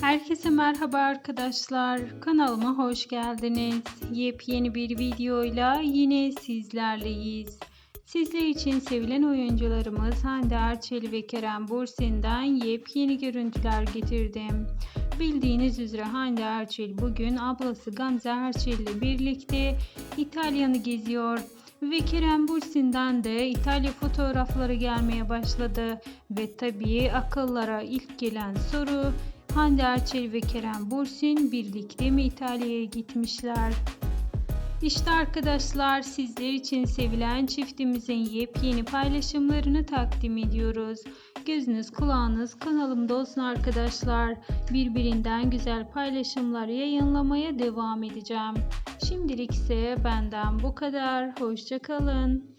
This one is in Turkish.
Herkese merhaba arkadaşlar. Kanalıma hoş geldiniz. Yepyeni bir videoyla yine sizlerleyiz. Sizler için sevilen oyuncularımız Hande Erçel ve Kerem Bürsin'den yepyeni görüntüler getirdim. Bildiğiniz üzere Hande Erçel bugün ablası Gamze Erçel ile birlikte İtalya'nı geziyor ve Kerem Bürsin'den de İtalya fotoğrafları gelmeye başladı ve tabii akıllara ilk gelen soru Hande Erçel ve Kerem Bürsin birlikte mi İtalya'ya gitmişler? İşte arkadaşlar sizler için sevilen çiftimizin yepyeni paylaşımlarını takdim ediyoruz. Gözünüz kulağınız kanalımda olsun arkadaşlar. Birbirinden güzel paylaşımlar yayınlamaya devam edeceğim. Şimdilik ise benden bu kadar. Hoşçakalın.